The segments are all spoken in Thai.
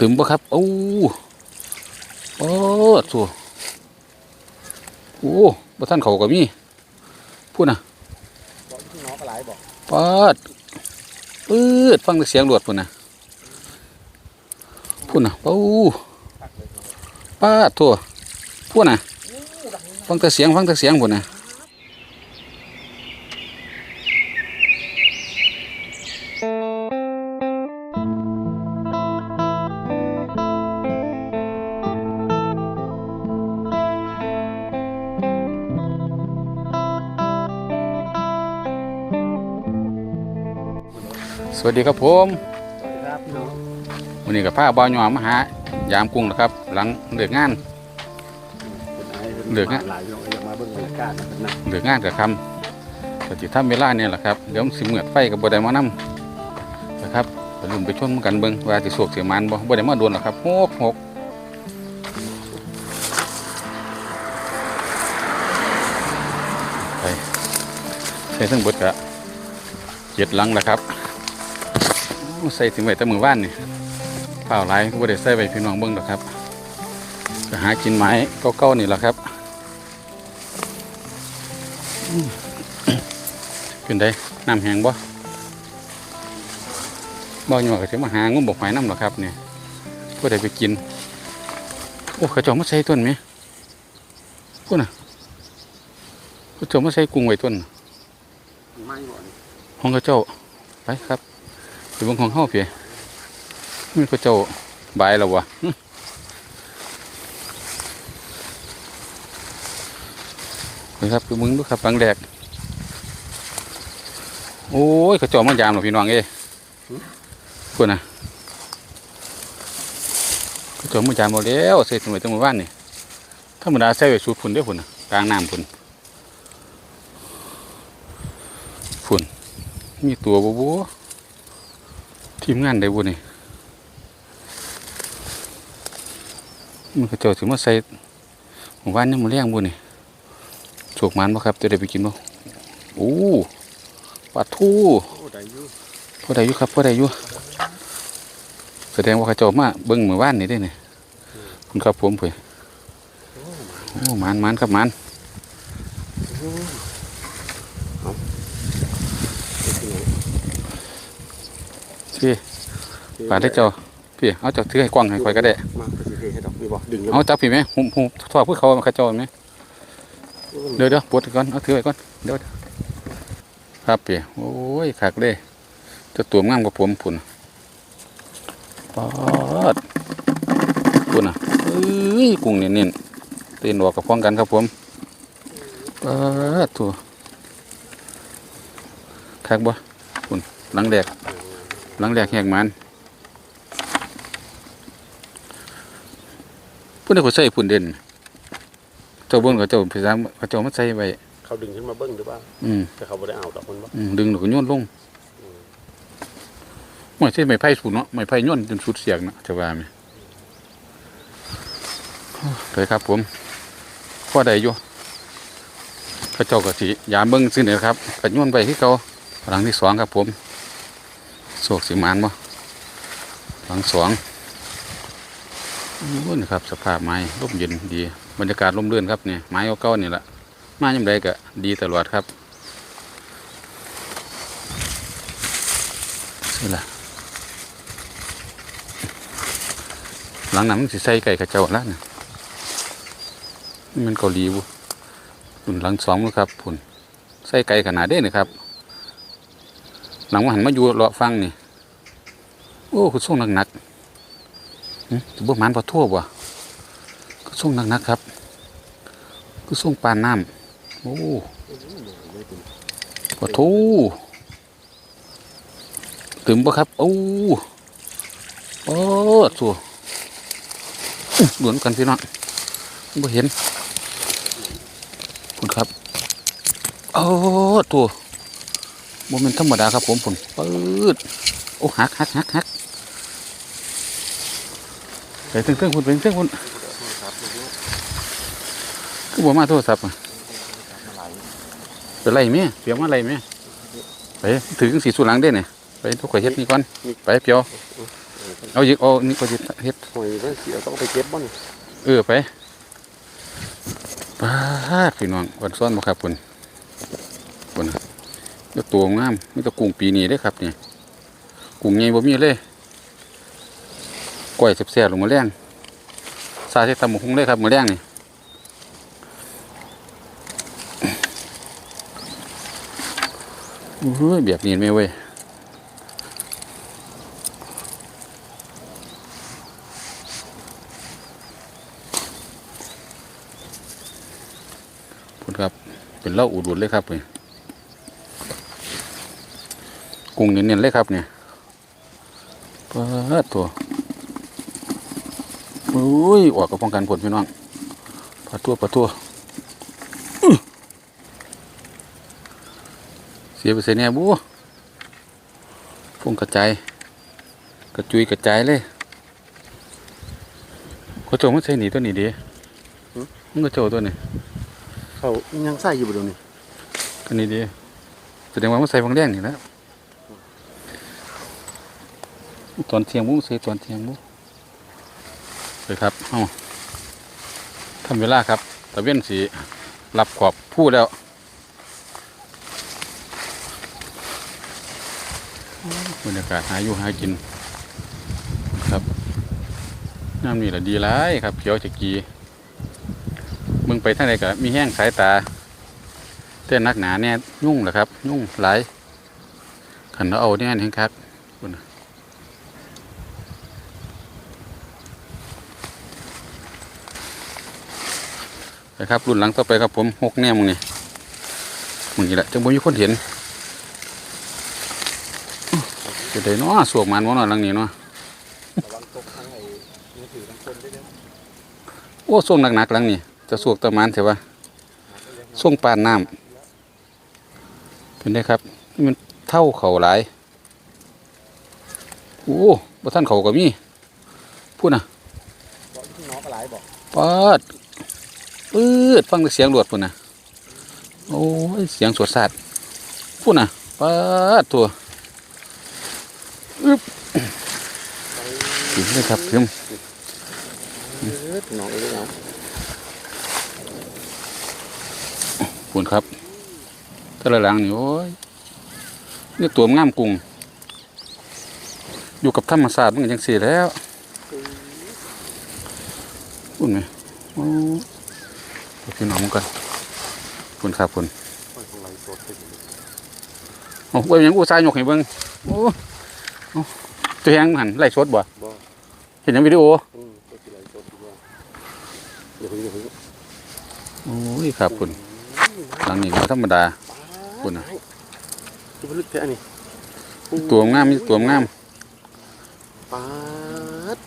ตึมปะครับโอ้โอ้สัวโอ้บ่ท่านเขาก็มีพูดนะบอกน้องก็หลายบอกปาดปืดฟังเสียงรวดพูดนะพูดนะโอ้ตักเลยเนาะปาดทั่วพูดนะฟังแต่เสียงฟังแต่เสียงพูดนะ สวัสดีครับผมสวัสดีครับพี่น้องวันนี้กับผ้าบอยอมาหายามกุ้งนะครับ หลังเลิกงานเป็นไอ้เป็นเหลืองายพี่น้องอยากมาเบิ่งบรรยากาศนะเป็นนะเลิกงานกับคำแต่ที่ทำเวลาเนี่ยแหละครับเดี๋ยวมันสิเหมือดไฟกับบไดมานำนะครับไปลุ่มไปชนกันเบิ่งว่าสิสวกเสียมันบ่บไดมาโดนหรอกครับหกหกไปใส่ทั้งบดกะเจ็ดหลังแล้วครับ ใส่ถึงไว้แต่มือว่านนี่เปล่าไรก็บ่ได้ใส่ไว้พี่น้องเบิ่งหรอกครับก็หากินไม้เก่าๆนี่แหละครับขึ้นได้น้ำแห้งบ่บ่หยวกก็สิมาหางุ้มบกหอยน้ำหรอครับเนี่ยก็ได้ไปกิน โอ้เขาเจามาใส่ต้นไหมพูดน่ะเขาเจามาใส่กุ้งไว้ต้นน่ะไม่ก่อนห้องเขาเจ้าไปครับ ไปเบิ่งของเฮาเพียมันเขาเจ้าบายแล้ววะหึไปครับไปเบิ่งดูครับฟังแดก โอ้ยเขาจอมายามหรอพี่น้องเอ้พูดนะเขาจอมายามหมดแล้วใส่ถุงไว้ตั้งหมู่บ้านนี่ธรรมดาใส่ไว้สูดฝุ่นเด้อฝุ่นนกลางน้ำฝุ่นฝุ่นมีตัวบัว ทีมงานได้บุนี่มันเขาเจอถึงมาใส่หมู่บ้านนี่มันเลี้ยงบุนี่โฉกมันบ่ครับจะได้ไปกินบ่โอ้ปลาทูโอ้ได้อยู่พอได้อยู่ครับพอได้อยู่แสดงว่าเขาเจ้ามาเบิ้งมือว่านนี่ได้เนี่ยคุณครับผมเผยโอ้หมันหมันครับหมัน เป็นไง พี่ปลาได้เจ้าพี่เอาเจ้าถือให้กว้างให้คอยก็ได้มาไปสิเทให้ดอกมีบ่ดึงแล้วเอาจับพี่ไหมหุ่มหุ่มทอดเพื่อเขาเขาเจ้าไหมเดี๋ยวเดี๋ยวปวดก่อนเอาถือไว้ก่อนเดี๋ยวครับพี่โอ้ยขักเลยเจะตัวงามกว่าผมพุ่นปอดพุ่นอะเอ้ยกุ้งเน้นๆเต้นออกกับพ้องกันครับผมปอดตัวคักบ่พุ่นหลังแดก หลังแดกแหกมันพุ่นได้เขาใส่พุ่นเด่นเจ้าเบิ้งกับเจ้าพยายามเขาเจ้ามาใส่ไว้เขาดึงขึ้นมาเบิ่งหรือเปล่าอืมแต่เขาบ่ได้เอาดอกมันบ่อืมดึงหนูก็โยนลงไม่ใช่ไม้ไผ่สุดเนาะไม้ไผ่โยนจนสุดเสียงเนาะจะว่าไหมเลยครับผมพ่อใดอยู่พระเจ้าก็สิยามเบิ้งซึ่งเนี่ยครับกระโยนไปที่เขาหลังที่สองครับผม โศกสิมานบ่หลังสองอู้นี่ครับสภาพไม้ร่มเย็นดี บรรยากาศร่มรื่นครับเนี่ยไม้เก่าๆนี่แหละมายังไดก็ดีตลอดครับนี่แหละหลังนั้นมันสิใส่ไก่กระเจ้าแล้วนะนี่มันเกาหลีบุ่นหลังสองนะครับปุ่นใส่ไก่ขนาดเด้นะครับ หลังมาหันมาอยู่เลาะฟังนี่ โอ้คุณส่งหนักหนักจะบ่หมันพอทั่วบ่ก็ส่งหนักหนักครับก็ส่งปานน้ำโอ้พอทูถึงปะครับ โอ้โอ้สัวอื้อหลวนกันพี่น้องบ่เห็นคุณครับ โอ้ตัว โมเมนธรรมดาครับผมผมปืดโอ้หักหักหักหักไปถึงเครื่องคุณไปถึงเครื่องคุณคือบ่มาโทรศัพท์อะไปไล่แม่เปียกมาไล่แม่ไปถือสีสูหลังได้เนี่ยไปทุกข่อยเฮ็ดนี่ก่อนไปเปียวเอาอีกเอานี่ก็จะเฮ็ดหอยมันเสียต้องไปเก็บบ่นี่เออไปปาดพี่น้องวันซ้อนบ่ครับคุณคุณ แล้วตัวงามไมีแต่กุ้งปีนี้เด้อครับนี่กุ้งใหญ่บ่มีเลยก้อยแซ่บๆลงมาแรงซาใส่ตำบักหุ่งเลยครับมาแรงนี่โอ้ยแบบนี้แม่เว้ยพุ่นครับเป็นเล้าอุดหนุนเลยครับนี่ กุ้งเนียนๆเลยครับเนี่ยปาดตัวโอ้ยออกกับป้องกันผลพี่น้องปลาตัวปลาตัวอื้อเสียไปเสียเนี่ยบัวฟงกระจายกระจุยกระจายเลยเขาโจมันใส่หนีตัวนี้ดีมันก็โจตัวนี้เขายังใส่อยู่บ่เดี๋ยวนี้ก็นี่ดีแสดงว่ามันใส่ฟังแดงนี่แหล้ว ตอนเทียงมุ้งใส่ตอนเทียงมุ้งเลยครับเอาทำเวลาครับตะเวียนสีรับขอบผู้แล้วบรรยากาศหาอยู่หากิน ครับน้ำนี่แหละดีร้ายครับเขียวจะกีมึงไปทางใดก็มีแห้งสายตาเต้นนักหนาเนี่ยุ่งเหรอครับ ยุ่งหลายขันเราเอาเนี่ยเห็นครับคุณน่ะ ไปครับรุ่นหลังต่อไปครับผมหกแนวมึงนี่มึงนี่แหละจังบ่มีคนเห็นจะได้เนาะสวกมันวะเนาะหลังนี้เนาะระวังตกทั้งไอ้มือถือทั้งคนด้วยเด้อโอ้ส่วงหนักๆหลังนี้จะสวกตะมันเถอะวะส่วงปานน้ำเป็นได้ครับนี่มันเท่าเขาหลายโอ้บ่ท่านเขาก็มีพูดนะบอกพี่น้องก็หลายบอกปาด ปืดฟังเสียงหลวดพูดนะโอ้ยเสียงสวดสัตว์พูดนะปาดตัวอึ๊บถึงเลยครับถึงพี่น้องเอ้ยเอาพูดครับแต่ละหลังนี่โอ้ยนี่ตัวมันงามกุ้งอยู่กับธรรมศาสตร์มันยังสีแล้วพูดไหมโอ้ พี่น้องกันพูดครับพูดหอยของไรสดไปอยู่โอ้ยยังอุตส่าห์ยกให้เบิ่งโอ้โอ้ตัวแหงหันไล่สดบ่บ่เห็นในวิดีโออืมก็คือไรสดอยู่ว่าเดี๋ยวเพิ่งเดี๋ยวเพิ่งโอ้ยครับคุณหลังนี้ก็ธรรมดาคุณน่ะที่มันลึกแค่นี้ตัวงามมีตัวงามปาด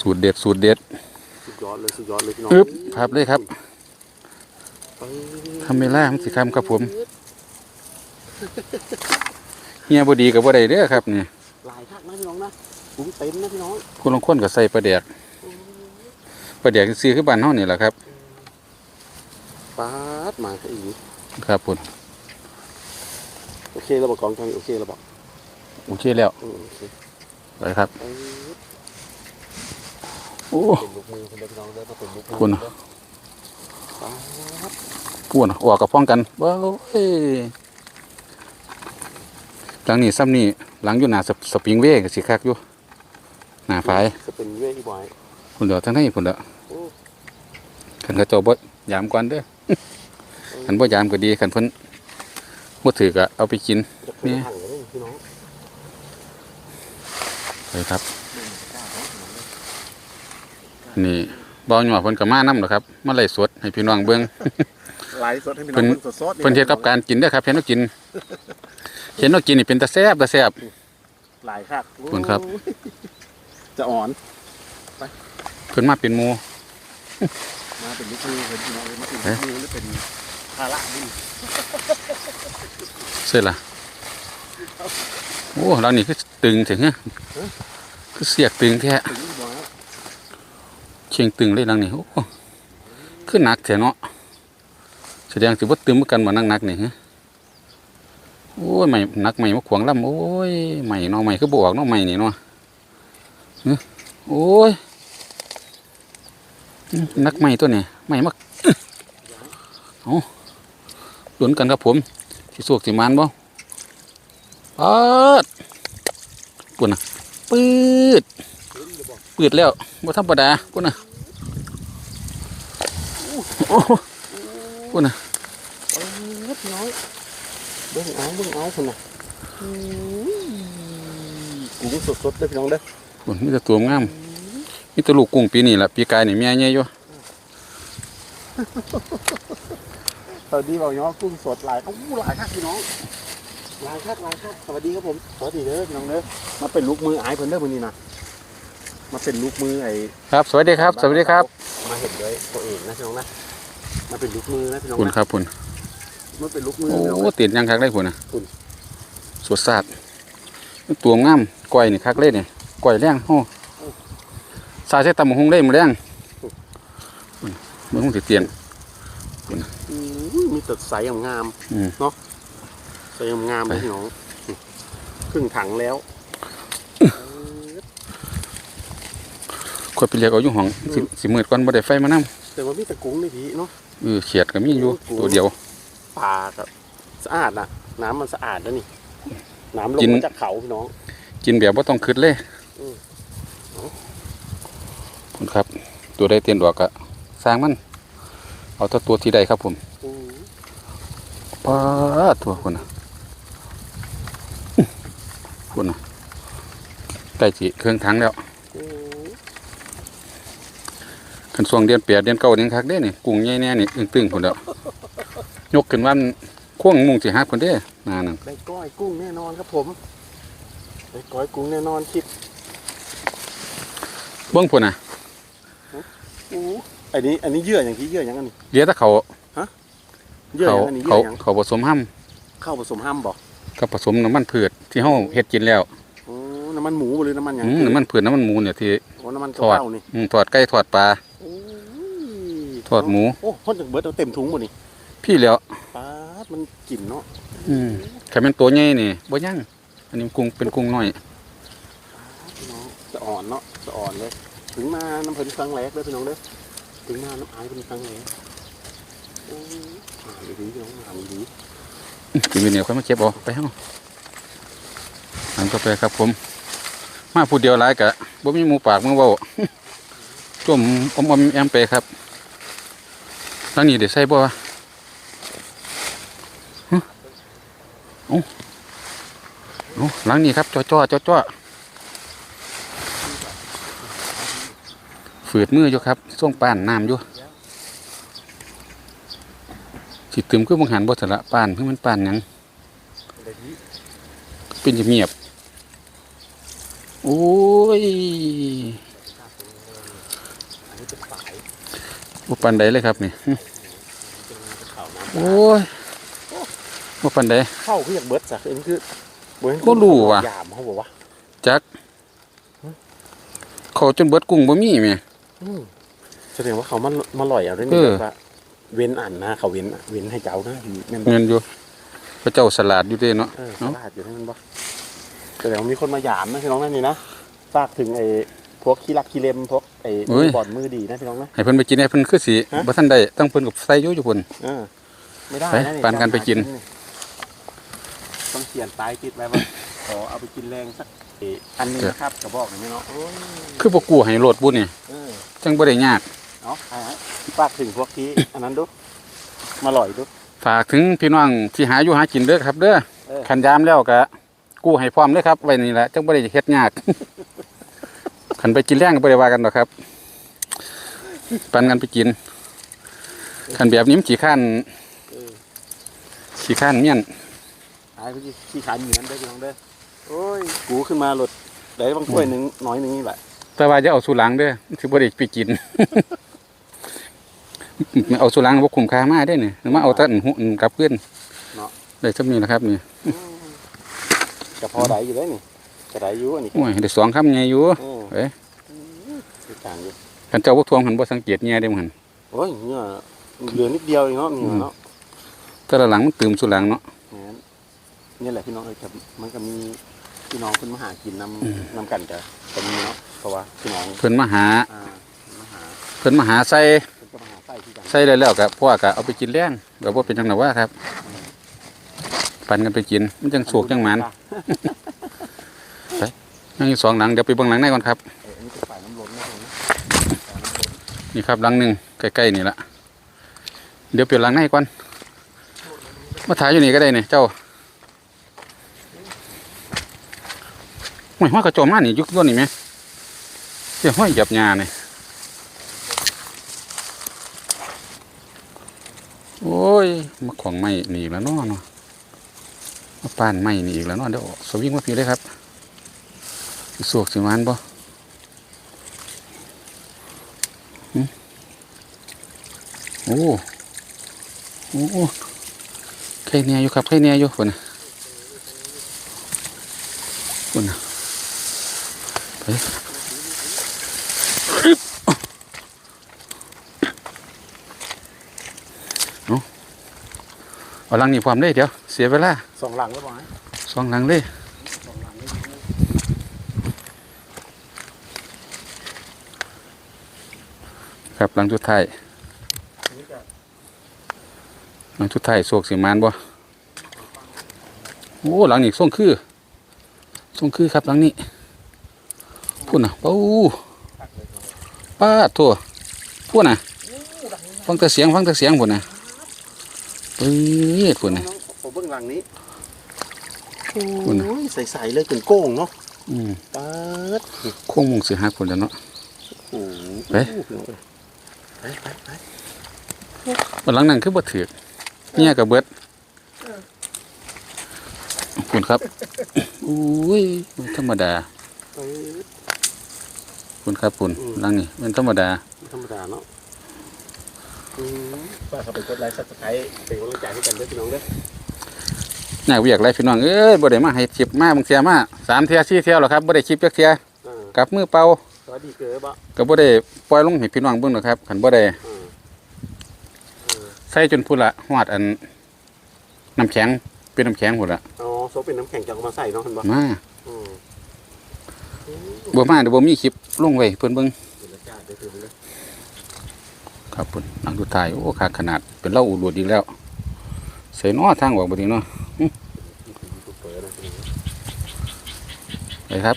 สูตรเด็ดสูตรเด็ดสุ ดยอดเลยสุดยอดเลยพี่น้องอึ๊บครับเลยครับปาดทำเวลามันสิคำครับผมเฮียบ่ดีกับบ่ได้เด้อครับนี่หลายทักนะพี่น้องนะปุ้มเต็มนะพี่น้องคุณลางคนก็ใส่ปลาแดกปลาแดกซื้อคือบ้านเฮานี่แหละครับปาดมาซะอีกครับผมโอเคเราบอกกองทางโอเคเราบอกโอเคแล้วอืมโอเคไปครับเออโอ้เป็นลูกมือคนเดียวพี่น้องเด้อมาเป็นลูกมือคุณเด้อปาดพูดออกกับพ้องกันเบ้าเอ้ยหลังนี้ซ้ำนี่หลังอยู่หน้าสปสปริงเวย์ก็สิคักอยู่หน้าฝายจะเป็นเวอีบอยพุ่นเด้อทั้งนี้พุ่นเด้อโอ้คันเขาเจ้าบ่ยามก่อนเด้อคันบ่ยามก็ดีคันเพิ่นบ่ถือก็เอาไปกินจะเป็นถังเลยพี่น้องไปครับ นี่บ่าวหยอเพิ่นก็มานํดอกครับมาไล่สดให้พี่น้องเบิ่งไลฟ์สดให้พี่น้เพิ่องนเบิ่งสดๆเพิ่นเฮ็ดกับการกินเด้อครับเห็นเนากินเห็นเนากินนี่เป็นตาแซ่บตาแซ่บหลายคักขอบคุณครับโอ้ยจะอ่อนเพิ่นมาเป็นหมู่มาเป็นลูกมือเป็นพี่น้องเลยมาเป็นลูกมือหรือเป็นภาระบุญเสร็จล่ะโอ้เรานี่คือตึงถึงฮะคือเสียกตึงแท้ถึงอีบอย เชียงตึงเลยหลังนี่โอ้คือหนักแท้เนาะแสดงสิบ่ตึงเหมือนกันบ่หนักๆนี่ฮะโอ้ยใหม่หนักใหม่มาขวางลำโอ้ยใหม่เนาะใหม่คือบ่ออกเนาะใหม่นี่เนาะโอ้ยนักใหม่ตัวนี้ใหม่มากเอาหลุนกันครับผมสิสวกสิมานบ่ปัดปุ่นนะปืด ปืดแล้วบ่ธรรมดาปุ่นน่ะโอ้ปุ่นน่ะเออพี่น้องเบิ่งเอาเบิ่งเอาคนน่ะอุ้ยกุ้งสดๆเลยพี่น้องเด้อปุ่นมีแต่ตัวงามมีแต่ลูกกุ้งปีนี้ล่ะปีกายนี่แม่ใหญ่อยู่สวัสดีบอกย้อกุ้งสดหลายเอ้าหลายครับพี่น้องหลายครับหลายครับสวัสดีครับผมสวัสดีเด้อพี่น้องเด้อมาเป็นลูกมือไอ้เพิ่นเด้อมื้อนี้นะ มาเป็นลูกมือไอ้ครับ สวัสดีครับ สวัสดีครับมาเห็นด้วยตัวเองนะพี่น้องนะมาเป็นลูกมือนะพี่น้องปุ่นนะครับปุ่นมาเป็นลูกมือโอ้พี่น้องนะติดยังคักได้ปุ่นน่ะปุ่นสวดสาดตัวงามก้อยนี่คักเล่นี่ก้อยแรงโอ้สายใช้ตำบักหงเล่มอแรงปุ่นเบิ่งคงสิเตียนอืมมีแตัดใสงามอืมๆเนาะใสงามๆเลยพี่น้องครึ่งถังแล้ว ข่อยไปเรียกเอาอยู่ห้องสิสิมืดก่อนบ่ได้ไฟมานำแต่ว่ามีแตะกุ้งนี่พี่เนาะเออเขียดก็มีอยู่โอ้โหตัวเดียวปลากับสะอาดนะน้ำมันสะอาดแล้วนี่ น้ำลงกินมาจากเขาพี่น้อง กินแบบบ่ต้องคิดเลยอืมเอาคุณครับ ตัวใดเตียนดอกก็สร้างมัน เอาแต่ตัวที่ใดครับผมอืมป้าดตัวคนน่ะคนน่ะใกล้สิเครื่องถังแล้ว อืม คันช่วงเดือนเปียเดือนเก้าเดือนคักเด้นี่กุ้งใหญ่แน่นี่ตึงๆพุ่นแล้วยกขึ้นวันควงมุงสิหักพุ่นเด้นานั่นได้ก้อยกุ้งแน่นอนครับผมได้ก้อยกุ้งแน่นอนคิดเบิ่งพุ่นน่ะอู้อันนี้อันนี้เยื่ออย่างที่เยื่ออย่างอันนี้เหลือแต่เขาเยื่ออเขาย่างอันนี้เยื่เขาออย่างเขาผสมห้ํข้าวผสมห้ามบอกกับผสมน้ำมันพืชที่เฮาเฮ็ดกินแล้วอ๋อน้ำมันหมูหรือน้ำมันอย่างอืมน้ำมันพืชน้ำมันหมูเนี่ยที่โอ้น้ำมันทอดข้าวนี่อืมทอดไก่ทอดปลาโอ้ย ทอดหมู โอ้พ่นจากเบิร์ดเอาเต็มถุงหมดนี่พี่แล้วปาดมันกลิ่นเนาะอืมแค่เป็นตัวใหญ่นี่บ่ยังอันนี้กุ้งเป็นกุ้งน้อยพี่น้องจะอ่อนเนาะจะอ่อนเลย ถึงมาน้ำเพลินครั้งแรกเลยพี่น้องเด้อถึงมาน้ำอายเป็นครั้งแรกโอ้ยหาดีๆพี่น้องหาดีสิมีเนี่ยค่อยมาเก็บเอาไปเฮาอันก็ไปครับผม มาผู้เดียวหลายกะบ่มีหมูปากมือเว้าจมอมอมแอมไปครับ แล้วนี่ได้ใส่บ่วะฮะเอ้าเอ้หลังนี้ครับจ้อจ้อจ้อจ้อฝืดมืออยู่ครับส่วงป้านน้ำอยู่สิตึมคือบังหันบ่สละป้านคือมันป้านยังเป็นเงียบโอ้ย บ่ปันใดเลยครับนี่หึเป็นข่าวน้โอ้ยบ่ปันใดำเข้าคืออยากเบิร์ดสักเอ็นคือเบิร์ดบ่รู้ว่ะยามเขาบอกว่าจักเขาจนเบิดกุ้งบ่มีแม่อืมแสดงว่าเขามามาลอยเอาได้เอนี่อแบบว่าเว้นอันนะเขาเว้นเว้นให้เจ้านะแม่นบ่เงินอยู่พระเจ้าสลัดอยู่เด้เนาะเออเอ้าตลาดอยู่นั่นบ่แสดงว่ามีคนมาหยามนะพี่น้องนั่นนี่นะฝากถึงไอ้ พวกขี้รักขี้เล็มพวกไอ้มือบอดมือดีนะพี่น้องนะ ให้เพิ่นไปกินให้เพิ่นคือสิฮะ บ่ทันได้ต้องเพิ่นกับใส่อยู่อยู่พุ่น เออไม่ได้ไปนะปั่นกันไปกิน ต้องเขียนตายติดไว้ว่าขอเอาไปกินแรงสักเอ่ออันหนึงนะครับกระบอกหนึ่งเนาะโอ้ยคือบ่กู้ให้โลดบุญนี่เออ จังบ่ได้ยากเอาอ่าฝากถึงพวกที่อันนั้นดู มาลอยดู ฝากถึงพี่น้องที่หาอยู่หากินเด้อครับเด้อเออ คันยามแล้วก็กู้ให้พร้อมเลยครับไว้นี่แหละจังบ่ได้เฮ็ดยาก คันไปกินแรงก็บ่ได้ว่ากันดอกครับ ปันกันไปกินคันแบบนี้มันขี้ข้านเออขี้ข้านเมียนหายไปที่ขี้ขานเหมือนได้อพี่น้องเด้อโอ้ยกูขึ้นมาหลดได้บางถ้วยหนึ่งน้อยหนึ่งนี่แหละแต่ว่าจะเอาสู่หลังเด้อมันสิบ่ได้ไปกินเอาสู่หลังบ่คุ้มค่ามาเด้อนี่มาเอาแต่อันหุอันกลับคืนได้ซำนี้แหละครับนี่กระพอได้อยู่ได้นี่ก ระได้อยู่อันนี้โอ้ยได้สองคำใหญ่อยู่เออเอ้ยมีกลางอยู่คันเจ้าบ่ทวงหันบ่สังเกตแง่เด้อมันโอ้ยเนี่ยเหลือนิดเดียวเองเนาะนี่เนาะแต่ละหลังมันตื่มสู่หลังเนาะแหมนี่แหละพี่น้องเอ้ยครับมันก็มีพี่น้องคนมาหากินนอืมำนำกันกับกับมีเนาะพอเขาว่าพี่น้องเพิ่นมาหาอ่ามาหาเพิ่นมาหาใส่เพิ่นจะมาหาไส้ที่กันใส่ได้แล้วก็พ่อก็เอาไปกินแรงก็บ่เป็นจังไดว่าครับ ปันกันไปกินมันจังสุกจังหมัน ยังอีกสองหลังเดี๋ยวไปเบิ่งหลังในก่อนครับนี่ครับหลังหนึ่งใกล้ๆนี่ละเดี๋ยวเปลี่ยนหลังในก่อนมาถ่ายอยู่นี่ก็ได้นี่เจ้าห้อยห้อยกระโจมมานี่ยุคต้นนี่ไหมเดี๋ยวห้อยหยับหญ้านี่โอ้ยมาของไม้นี่อีกแล้วเนาะเนาะมาปานไม้นี่อีกแล้วเนาะเดี๋ยวสวิงมาพี่เลยครับ สิสวกสิหวานบ่หึโอ้โอ้ใครเนี่ยอยู่ครับใครเนี่ยอยู่คนน่ะคนน่ะไปอึ๊บเอาเอาหลังนี่พร้อมเลยเดี๋ยว เสียเวลาสองหลังแล้วบ่ไอ้สองหลังเลย สองหลังเลย ครับหลังสุดท้ายอันนี้ก็หลังสุดท้ายโศกสิมานบ่โอ้หลังนี้ส่งคือส่งคือครับหลังนี้พูดนะปูตักเลยครับป้าดโทั่วพูดนะฟังแต่เสียงฟังแต่เสียงพูดนะเฮ้ยพูดนะน้องผมเบื้องหลังนี้คุณน่ะโอ้ยใสๆเลยเป็นโก้งเนาะอืมปัดโค้งมงสิหักพูดแล้วเนาะโอ้โห เฮ้ยไปไปไปวันหลังนั้นคือบ่ถือกเนี่ยกับเบิดคุณครับอุ้ยบ่ธรรมดาเออคุณครับคุณอืมหลังนี้เป็นธรรมดาธรรมดาเนาะอืมฝากเข้าไปกดไลค์ซับสไครต์เป็นกำลังใจให้กันด้วยพี่น้องเด้อน่าเวียกไรพี่น้องเอ้ยบ่ได้มาให้คลิปมาบางเทียมาสามเที่ยสี่เที่ยวแล้วครับบ่ได้คลิปจักเที่ยอ่ากับมือเปล่า สวัสดีเก๋บ่ก็บ่ได้ปล่อยลงให้พี่น้องเบิ่งหรอกครับคันบ่ได้อ่าเออใส่จนพุ่นละฮอดอันน้ำแข็งเป็นน้ำแข็งพุ่นละอ๋อโซเป็นน้ำแข็งจะเอามาใส่เนาะเห็นบ่มาอืมบ่มาเดี๋ยวบ่มีคลิปลงไว้เพิ่นเบิ่งเดี๋ยวละจ้าเดี๋ยวถึงเลยครับพุ่นหลังสุดท้ายโอ้คักขนาดเป็นเหล้าอูดวดอีกแล้วใส่น้อทางออกบ่ดีเนาะนี่คือยูทูบเบอร์นะพี่น้องไปครับ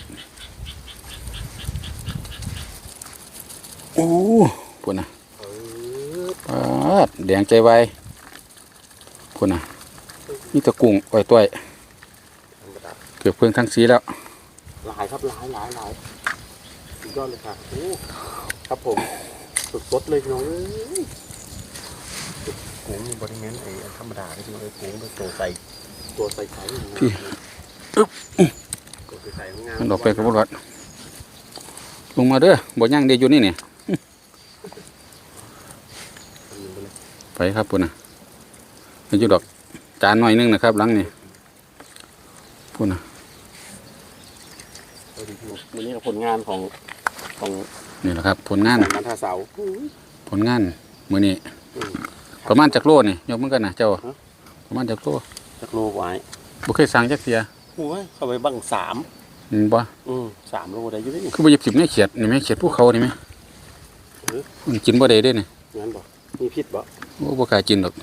อ้พุ่นน่ะเออปาดแดงใจไวพุ่นน่ะมีแตะกุ้งอ้อยต้อยธรรมดาเกือบเพิ่งทั้งสีแล้วหลายครับหลายหลายหลายสุดยอดเลยค่ะโอ้ครับผมสดๆเลยพี่น้องเอ้ยกุ้งมีบริเวณไอ้อันธรรมดาที่พี่น้องเอ้ยกุ้งเป็นตัวใส่ตัวใส่ไข่พี่อึ๊บตัวใส่ไข่งามมันออกไปกับรถลงมาเด้อบ่ย่างเดียวอยู่นี่นี่ ไปครับพุ่นน่ะนี่อยู่ดอกจานหน่อยหนึงนะครับหลังนี่พุ่นน่ะวันนี้ก็ผลงานของของนี่แหละครับ ผลงานงานท่าเสาผลงานมื้อนี้อืมประมาณจักโลนี่ยกมือกันนะเจ้าฮะประมาณจักโลจักโลกว่าไอ้บ่เคยสั่งจักเทียโอ้ยเข้าไปบังสามอืมบ่อืมสามโลได้อยู่นี่คือบ่หยิบสิบเนี่ยเขียดนี่แม่เขียดภูเขานี่แม่เออมันกินบ่ได้เด้นี่งั้นบอกมีพิษบ่ โอ้บ่กล้ากินดอก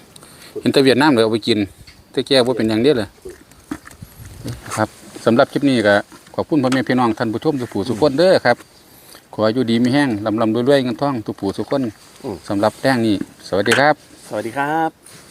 เห็นแต่เวียดนามเลยเอาไปกินแต่แก่บ่เป็นหยังเด้อเลยครับสำหรับคลิปนี้ก็ขอบคุณพ่อแม่พี่น้องท่านผู้ชมทุกผู้ทุกคนเด้อครับ ขออยู่ดีมีแห้งลำลำรวยๆเงินทองทุกผู้ทุกคนสำหรับแรงนี้สวัสดีครับ สวัสดีครับ